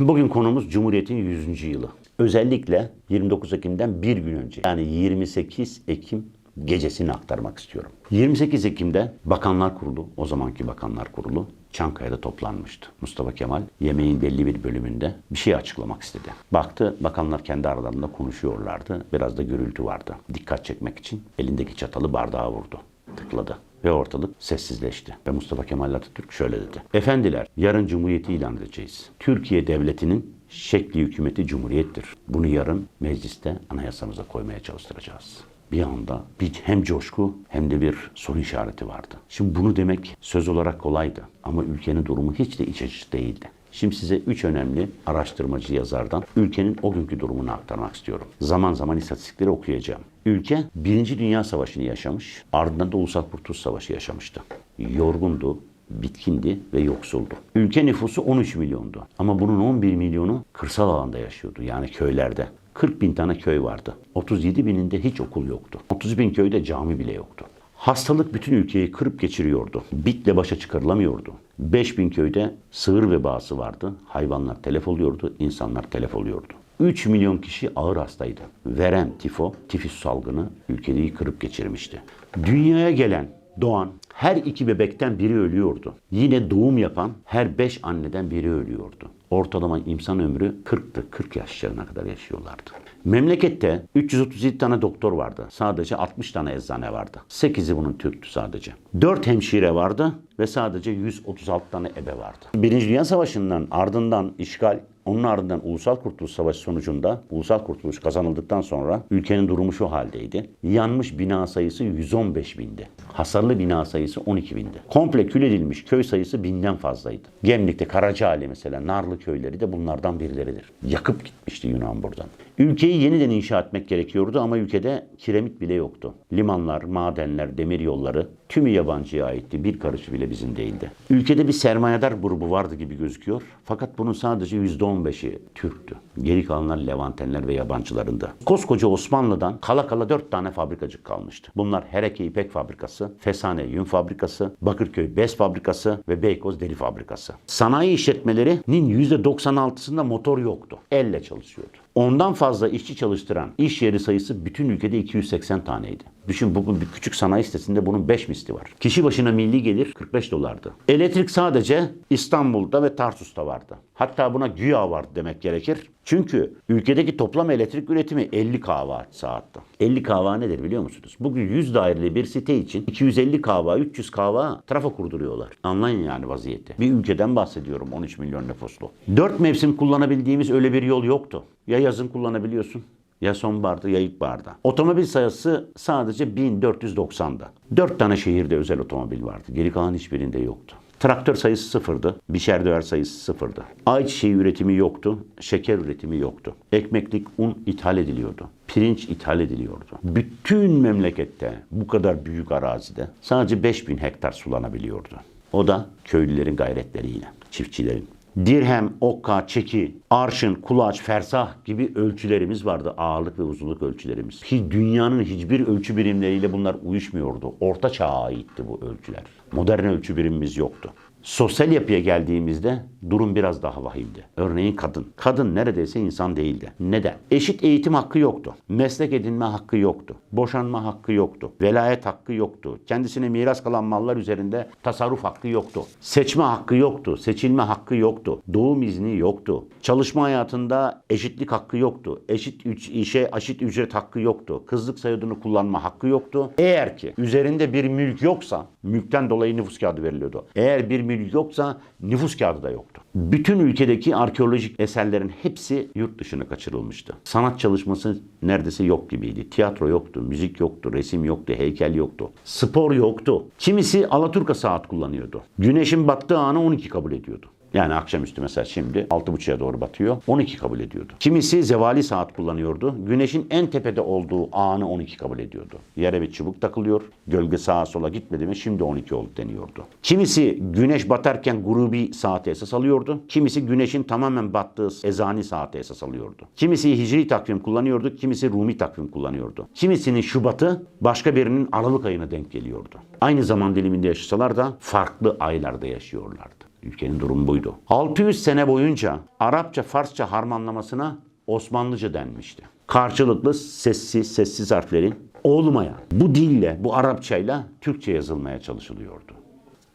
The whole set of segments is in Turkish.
Bugün konumuz Cumhuriyet'in 100. yılı. Özellikle 29 Ekim'den bir gün önce yani 28 Ekim gecesini aktarmak istiyorum. 28 Ekim'de Bakanlar Kurulu, o zamanki Bakanlar Kurulu Çankaya'da toplanmıştı. Mustafa Kemal yemeğin belli bir bölümünde bir şey açıklamak istedi. Baktı bakanlar kendi aralarında konuşuyorlardı. Biraz da gürültü vardı. Dikkat çekmek için elindeki çatalı bardağa vurdu. Tıkladı ve ortalık sessizleşti. Ve Mustafa Kemal Atatürk şöyle dedi. Efendiler yarın Cumhuriyeti ilan edeceğiz. Türkiye Devleti'nin şekli hükümeti Cumhuriyettir. Bunu yarın mecliste anayasamıza koymaya çalıştıracağız. Bir anda bir hem coşku hem de bir soru işareti vardı. Şimdi bunu demek söz olarak kolaydı ama ülkenin durumu hiç de iç açıcı değildi. Şimdi size üç önemli araştırmacı yazardan ülkenin o günkü durumunu aktarmak istiyorum. Zaman zaman istatistikleri okuyacağım. Ülke Birinci Dünya Savaşı'nı yaşamış, ardından da Ulusal Kurtuluş Savaşı yaşamıştı. Yorgundu, bitkindi ve yoksuldu. Ülke nüfusu 13 milyondu ama bunun 11 milyonu kırsal alanda yaşıyordu yani köylerde. 40 bin tane köy vardı. 37 bininde hiç okul yoktu. 30 bin köyde cami bile yoktu. Hastalık bütün ülkeyi kırıp geçiriyordu. Bitle başa çıkarılamıyordu. 5000 köyde sığır vebası vardı. Hayvanlar telef oluyordu, insanlar telef oluyordu. 3 milyon kişi ağır hastaydı. Verem, tifo, tifüs salgını ülkeyi kırıp geçirmişti. Dünyaya gelen, doğan her iki bebekten biri ölüyordu. Yine doğum yapan her beş anneden biri ölüyordu. Ortalama insan ömrü 40'tı. 40 yaşlarına kadar yaşıyorlardı. Memlekette 337 tane doktor vardı. Sadece 60 tane eczane vardı. 8'i bunun Türktü sadece. 4 hemşire vardı ve sadece 136 tane ebe vardı. Birinci Dünya Savaşı'ndan ardından işgal onun ardından Ulusal Kurtuluş Savaşı sonucunda Ulusal Kurtuluş kazanıldıktan sonra ülkenin durumu şu haldeydi. Yanmış bina sayısı 115 bindi. Hasarlı bina sayısı 12 bindi. Komple kül edilmiş köy sayısı binden fazlaydı. Gemlik'te Karacaali mesela Narlı köyleri de bunlardan birileridir. Yakıp gitmişti Yunan buradan. Ülkeyi yeniden inşa etmek gerekiyordu ama ülkede kiremit bile yoktu. Limanlar, madenler, demir yolları tümü yabancıya aitti. Bir karış bile bizim değildi. Ülkede bir sermayedar grubu vardı gibi gözüküyor. Fakat bunun sadece %15'i Türktü. Geri kalanlar Levantenler ve yabancılarında. Koskoca Osmanlı'dan kala kala dört tane fabrikacık kalmıştı. Bunlar Hereke İpek Fabrikası, Fesane Yün Fabrikası, Bakırköy Bez Fabrikası ve Beykoz Deri Fabrikası. Sanayi işletmelerinin %96'sında motor yoktu. Elle çalışıyordu. Ondan fazla işçi çalıştıran iş yeri sayısı bütün ülkede 280 taneydi. Düşün bugün bir küçük sanayi sitesinde bunun 5 misli var. Kişi başına milli gelir 45 dolardı. Elektrik sadece İstanbul'da ve Tarsus'ta vardı. Hatta buna güya vardı demek gerekir. Çünkü ülkedeki toplam elektrik üretimi 50 kW saatte. 50 kW nedir biliyor musunuz? Bugün 100 daireli bir site için 250 kW, 300 kW trafo kurduruyorlar. Anlayın yani vaziyeti. Bir ülkeden bahsediyorum 13 milyon nüfuslu. 4 mevsim kullanabildiğimiz öyle bir yol yoktu. Ya yazın kullanabiliyorsun ya sonbaharda ya ilkbaharda. Otomobil sayısı sadece 1490'da. 4 tane şehirde özel otomobil vardı. Geri kalan hiçbirinde yoktu. Traktör sayısı sıfırdı. Biçer döver sayısı sıfırdı. Ayçiçeği üretimi yoktu. Şeker üretimi yoktu. Ekmeklik un ithal ediliyordu. Pirinç ithal ediliyordu. Bütün memlekette bu kadar büyük arazide sadece 5000 hektar sulanabiliyordu. O da köylülerin gayretleriyle, çiftçilerin. Dirhem, okka, çeki, arşın, kulaç, fersah gibi ölçülerimiz vardı. Ağırlık ve uzunluk ölçülerimiz. Hiç dünyanın hiçbir ölçü birimleriyle bunlar uyuşmuyordu. Orta çağa aitti bu ölçüler. Modern ölçü birimimiz yoktu. Sosyal yapıya geldiğimizde durum biraz daha vahimdi. Örneğin kadın. Kadın neredeyse insan değildi. Neden? Eşit eğitim hakkı yoktu. Meslek edinme hakkı yoktu. Boşanma hakkı yoktu. Velayet hakkı yoktu. Kendisine miras kalan mallar üzerinde tasarruf hakkı yoktu. Seçme hakkı yoktu. Seçilme hakkı yoktu. Doğum izni yoktu. Çalışma hayatında eşitlik hakkı yoktu. Eşit üç, işe eşit ücret hakkı yoktu. Kızlık soyadını kullanma hakkı yoktu. Eğer ki üzerinde bir mülk yoksa mülkten dolayı nüfus kağıdı veriliyordu. Eğer bir mülk yoksa nüfus kağıdı da yoktu. Bütün ülkedeki arkeolojik eserlerin hepsi yurt dışına kaçırılmıştı. Sanat çalışması neredeyse yok gibiydi. Tiyatro yoktu, müzik yoktu, resim yoktu, heykel yoktu. Spor yoktu. Kimisi Alaturka saat kullanıyordu. Güneşin battığı anı 12 kabul ediyordu. Yani akşamüstü mesela şimdi 6.30'a doğru batıyor. 12 kabul ediyordu. Kimisi zevali saat kullanıyordu. Güneşin en tepede olduğu anı 12 kabul ediyordu. Yere bir çubuk takılıyor. Gölge sağa sola gitmedi mi şimdi 12 oldu deniyordu. Kimisi güneş batarken grubi saati esas alıyordu. Kimisi güneşin tamamen battığı ezani saati esas alıyordu. Kimisi hicri takvim kullanıyordu. Kimisi Rumi takvim kullanıyordu. Kimisinin Şubat'ı başka birinin Aralık ayına denk geliyordu. Aynı zaman diliminde yaşasalar da farklı aylarda yaşıyorlardı. Ülkenin durumu buydu. 600 sene boyunca Arapça, Farsça harmanlamasına Osmanlıca denmişti. Karşılıklı sessiz, sessiz harflerin olmayan bu dille, bu Arapçayla Türkçe yazılmaya çalışılıyordu.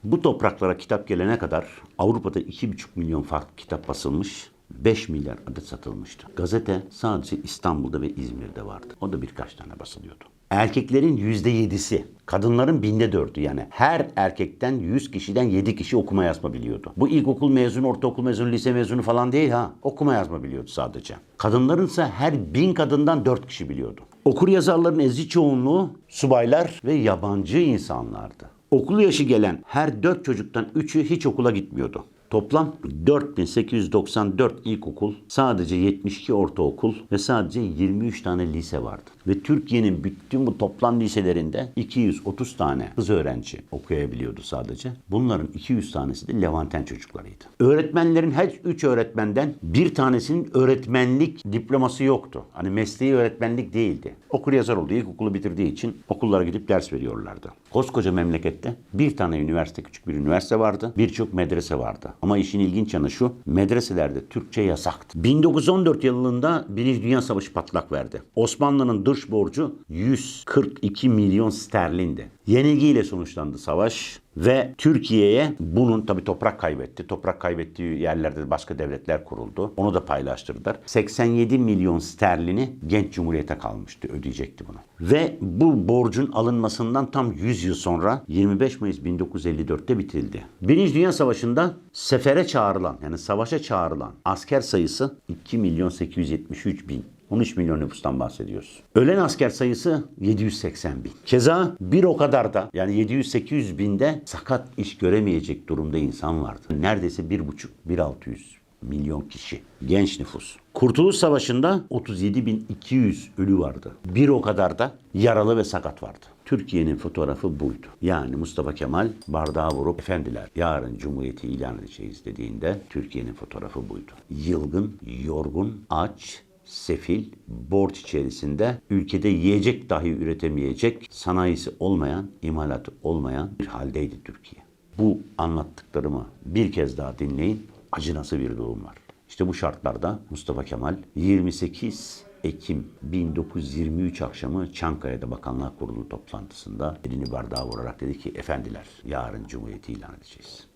Bu topraklara kitap gelene kadar Avrupa'da 2,5 milyon farklı kitap basılmış, 5 milyar adet satılmıştı. Gazete sadece İstanbul'da ve İzmir'de vardı. O da birkaç tane basılıyordu. Erkeklerin %7'si, kadınların binde dördü yani her erkekten 100 kişiden 7 kişi okuma yazma biliyordu. Bu ilkokul mezunu, ortaokul mezunu, lise mezunu falan değil ha. Okuma yazma biliyordu sadece. Kadınların ise her bin kadından 4 kişi biliyordu. Okur yazarların ezici çoğunluğu subaylar ve yabancı insanlardı. Okul yaşı gelen her 4 çocuktan 3'ü hiç okula gitmiyordu. Toplam 4894 ilkokul, sadece 72 ortaokul ve sadece 23 tane lise vardı. Ve Türkiye'nin bütün bu toplam liselerinde 230 tane kız öğrenci okuyabiliyordu sadece. Bunların 200 tanesi de Levanten çocuklarıydı. Öğretmenlerin her 3 öğretmenden bir tanesinin öğretmenlik diploması yoktu. Hani mesleği öğretmenlik değildi. Okur yazar oldu. İlkokulu bitirdiği için okullara gidip ders veriyorlardı. Koskoca memlekette bir tane üniversite, küçük bir üniversite vardı. Birçok medrese vardı. Ama işin ilginç yanı şu, medreselerde Türkçe yasaktı. 1914 yılında Birinci Dünya Savaşı patlak verdi. Osmanlı'nın dış borcu 142 milyon sterlindi. Yenilgiyle sonuçlandı savaş ve Türkiye'ye bunun tabi toprak kaybetti. Toprak kaybettiği yerlerde de başka devletler kuruldu. Onu da paylaştırdılar. 87 milyon sterlini genç cumhuriyete kalmıştı. Ödeyecekti bunu. Ve bu borcun alınmasından tam 100 yıl sonra 25 Mayıs 1954'te bitirildi. Birinci Dünya Savaşı'nda sefere çağrılan yani savaşa çağrılan asker sayısı 2 milyon 873 bin. 13 milyon nüfustan bahsediyoruz. Ölen asker sayısı 780 bin. Keza bir o kadar da yani 700-800 binde sakat iş göremeyecek durumda insan vardı. Neredeyse 1,5-1,600 milyon kişi. Genç nüfus. Kurtuluş Savaşı'nda 37.200 ölü vardı. Bir o kadar da yaralı ve sakat vardı. Türkiye'nin fotoğrafı buydu. Yani Mustafa Kemal bardağı vurup efendiler yarın Cumhuriyeti ilan edeceğiz dediğinde Türkiye'nin fotoğrafı buydu. Yılgın, yorgun, aç, sefil, borç içerisinde ülkede yiyecek dahi üretemeyecek, sanayisi olmayan, imalatı olmayan bir haldeydi Türkiye. Bu anlattıklarımı bir kez daha dinleyin. Acınası bir durum var. İşte bu şartlarda Mustafa Kemal 28 Ekim 1923 akşamı Çankaya'da Bakanlar Kurulu toplantısında elini bardağa vurarak dedi ki efendiler yarın Cumhuriyeti ilan edeceğiz.